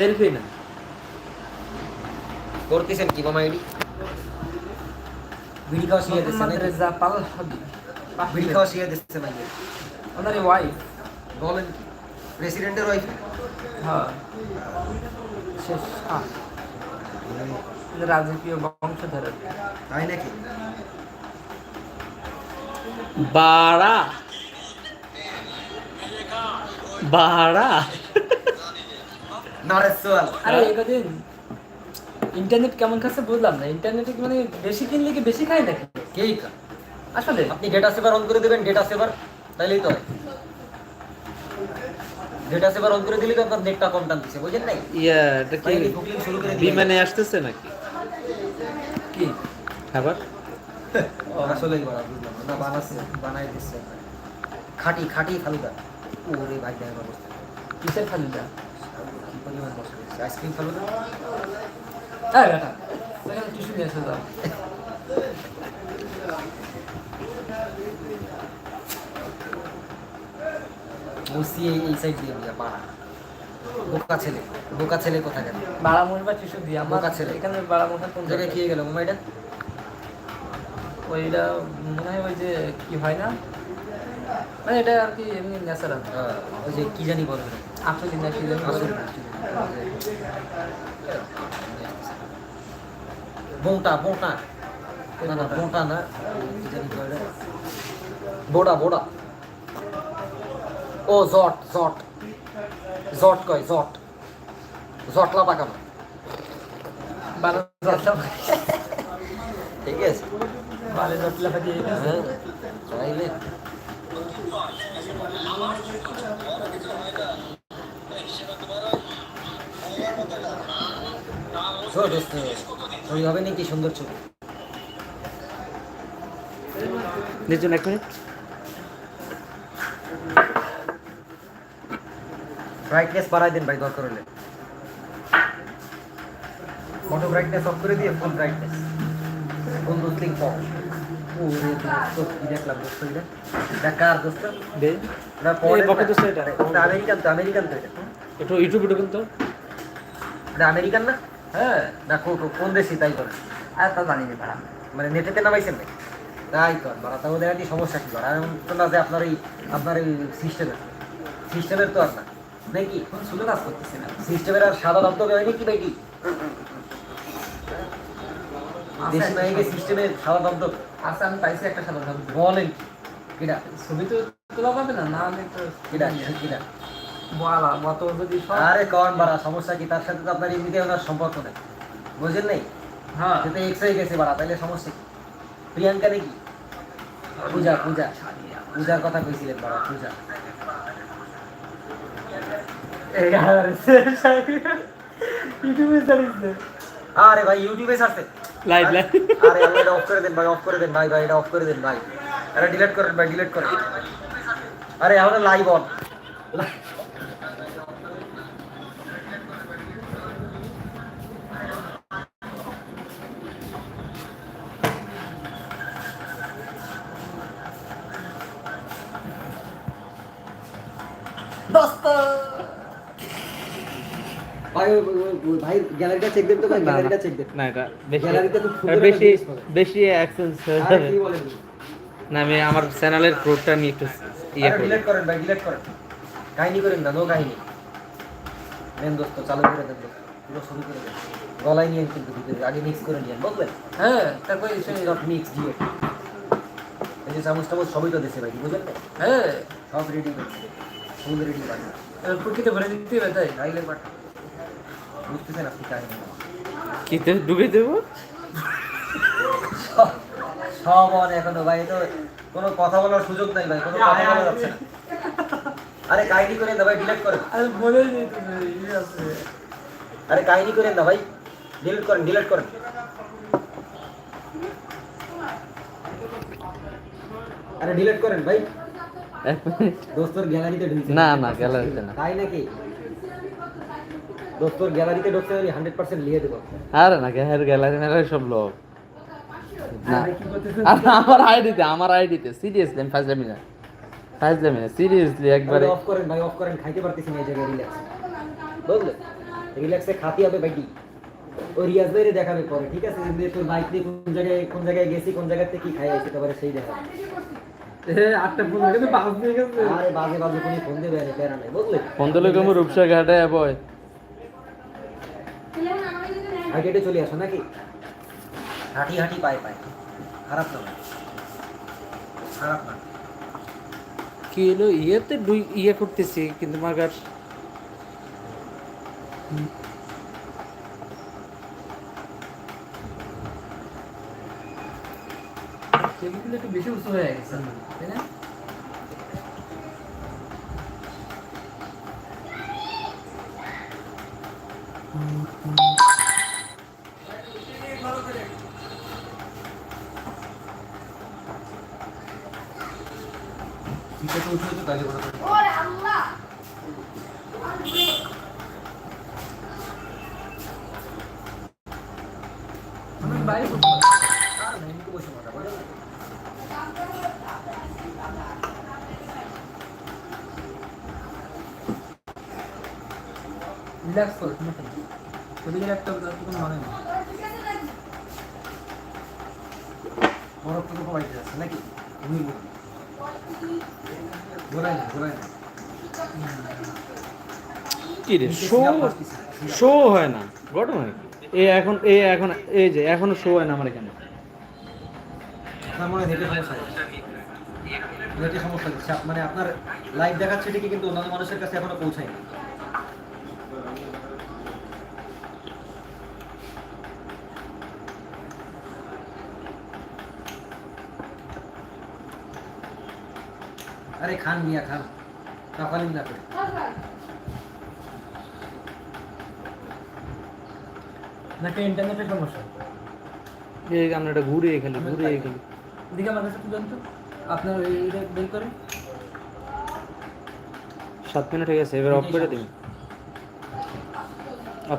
Selfie না করতেছেন কি মামা এডি? বিড়ি খাওয়া শিখে দিচ্ছে নাকি? রেজা পালহাবি বিড়ি খাওয়া শিখে দিচ্ছে ভাই ওনার ওয়াইফ বলেন প্রেসিডেন্টের ওয়াইফ হ্যাঁ। শেষ। আহ, রাজকীয় বংশধরের। তাই নাকি? বাড়া। বাড়া। নরেশ আরে একদিন ইন্টারনেট কেমন খাচ্ছে বুঝলাম না। ইন্টারনেটে মানে বেশি কিনলে কি বেশি খাই নাকি? কেই আসলে। আপনি ডেটা সেভার অন করে দেবেন ডেটা সেভার তাইলেই তো হয়। ডেটা সেভার অন করে দিলে তো আপনার নেটটা কম টানতেছে বুঝেন নাই? ইয়া এটা কি শুরু করে বিমানে আসতেছে নাকি? কি? খাবার? আসলেই বড় বুঝলাম না। বানাচ্ছে বানাই দিচ্ছে। খাটি খাটি ফালুদা। ওরে ভাই দেখ অবস্থা। কিসের ফালুদা? হ্যাঁ বেটা সেখানে টিস্যু নিয়ে এসে যাও মুসি এই সাইড দিয়ে বোকা ছেলে বোকা ছেলে কোথা গেল বাড়া মুড়ি বা টিস্যু দিয়ে আমার বোকা ছেলে। এখানে বাড়া মুড়া কোন জায়গায় জায়গায় খেয়ে গেল মোমাইটা ওইটা মনে হয় ওই যে কি হয় না মানে এটা আর কি এমনি ন্যাচারাল ওই যে কি জানি বলে আসলে না কি আসল। বোটা বোটা না না বোটা না বোড়া বোড়া ও জট জট জট কয় জট জটলা পাকানো ঠিক আছে বালে জটলা হ্যাঁ চাইলে শোন দোস্ত ছবি হবে নাকি সুন্দর ছবি। নির্জন এক মিনিট ব্রাইটনেস বাড়াই দেন ভাই দরকার হলে ফটো ব্রাইটনেস অফ করে দিয়ে ফুল ব্রাইটনেস ফুল ফর্ম ওরে দেখলাম দোস্ত এটা? এটা কার দোস্ত? আমেরিকান তো আমেরিকান তো এটা। একটু ইউটিউব ভিডিও কিন্তু এটা আমেরিকান না? হ্যাঁ না কোন দেশি তাই করে? আর তা জানি না বাড়া মানে নেটেতে নামাইছেন নাকি? তাই কর বাড়া তাও দেখা কি সমস্যা কি? এমন তো না যে আপনার এই আপনার এই সিস্টেমের সিস্টেমের তো আর না। নাকি কোন সুলো কাজ করতেছি না। সিস্টেমের আর সাদা দাম তো হয়নি কি ভাই দেশি নায়িকের সিস্টেমে সাদা দাম তো। আচ্ছা আমি পাইছি একটা সাদা ধান বলেন কিনা ছবি তো তোলা পাবে না না আমি তো কিনা কিনা বলা মত যদি আরে কন বাড়া সমস্যা কি? তার সাথে তো আপনার এমনিতে ওনার সম্পর্ক নেই। বুঝেন নাই? হ্যাঁ। সে তো এক্স হয়ে গেছে বাড়া তাইলে সমস্যা কি? প্রিয়াঙ্কা নাকি পূজা পূজা। পূজার কথা কইছিলেন বাড়া পূজা। ইউটিউবে আরে ভাই ইউটিউবে ছাড়ছে লাইভ লাইভ। আরে আল্লাহ এটা অফ করে দেন ভাই অফ করে দেন ভাই ভাই এটা অফ করে দেন ভাই। আরে ডিলিট করেন ভাই ডিলিট করেন। আরে আমাদের লাইভ অন ভাই ভাই গ্যালারিটা চেক দেন তো ভাই গ্যালারিটা চেক দেন। না এটা গ্যালারিতে খুব বেশি একটা জিনিস পাবে। বেশি অ্যাক্সেস হয়ে যাবে। কি বলেন? না আমি আমার চ্যানেলের গ্রোথটা আমি একটু ইয়ে করি। ডিলিট করেন ভাই ডিলিট করেন। কাহিনী করেন না নো কাহিনী। নেন দোস্ত চালু করে দেন পুরো শুরু করে দেন। গলায় নিয়ে কিন্তু ভিতরে আগে মিক্স করে নিয়েন বুঝলেন? হ্যাঁ তারপরে নট মিক্স দিয়ে। এই যে চামচ টামচ সবই তো দেশে ভাই বুঝলেন? হ্যাঁ সব রেডি করছে ভরে দিতে হবে তাই খাইলে বাট বুঝতেছেন আপনি কাহিনী ডুবে দেবো সব- অন এখনও ভাই তো কোনো কথা বলার সুযোগ নাই ভাই কোনো কথা বলা যাচ্ছে না আরে কাহিনী করেন না ভাই ডিলিট করেন আরে বলে ইয়ে আরে কাহিনী করেন না ভাই ডিলিট করেন ডিলিট করেন আরে ডিলিট করেন ভাই এক মিনিট দোস্তর গ্যালারিতে ঢুকছে। না না গ্যালারিতে না। তাই নাকি? দোস্তর গ্যালারিতে ঢুকছে আমি হান্ড্রেড পার্সেন্ট লিয়ে দেবো। আরে না গ্যালারি গ্যালারি মেলারি সব লোক। না। আরে কি করতেছে আর আমার আইডিতে আমার আইডিতে সিরিয়াসলি আমি ফাজলামি না ফাজলামি না সিরিয়াসলি একবারে অফ করেন ভাই অফ করেন খাইতে পারতেছি না এই জায়গায় রিল্যাক্স বুঝলে? রিল্যাক্সে খাতি হবে বাইটি ও রিয়াজ ভাইরে দেখাবে পরে ঠিক আছে? তোর বাইক নিয়ে কোন জায়গায় কোন জায়গায় গেছি কোন জায়গাতে কি খাই আইছি তারপরে সেই আটটা ফোন গেছে বাস দিয়ে গেছে। আরে বাজে বাজে কোনো ফোন দেবে না প্যারা নাই দিলে কেমন রূপসা ঘাটে বয় হাঁটি চলে আসো নাকি? হাঁটি হাঁটি পায় পায়। খারাপ না খারাপ না। কি হলো? ইয়েতে দুই ইয়ে করতেছি কিন্তু মাগার টেবিলগুলো একটু বেশি উঁচু হয়ে গেছে তাই না? আমি বাইরে বসে আর নাই এমনি বসে কথা বলে রিল্যাক্স করো সমস্যা নেই। টেবিলের একটা কোনো মানে নেই। বরফ তো প্রবাহিত যাচ্ছে নাকি? বলি। ঘোরাই না ঘোরাই না। কি রে শো শো হয় না। ঘটনা কি এ এখন এ এখন এই যে এখনও শো হয় না আমার এখানে মনে সমস্যা হচ্ছে মানে আপনার লাইভ দেখাচ্ছে ঠিকই কিন্তু অন্যান্য মানুষের কাছে এখনও পৌঁছায়নি। আরে খান মিয়া খান। সকালে না করে। নাকি ইন্টারনেটের সমস্যা? এই গানটা ঘুরে এখানে ঘুরে এখানে দিকে আমার কাছে তুলেন তো। আপনার এটা বের করেন। সাত মিনিট হয়ে গেছে এবার অফ করে দিন।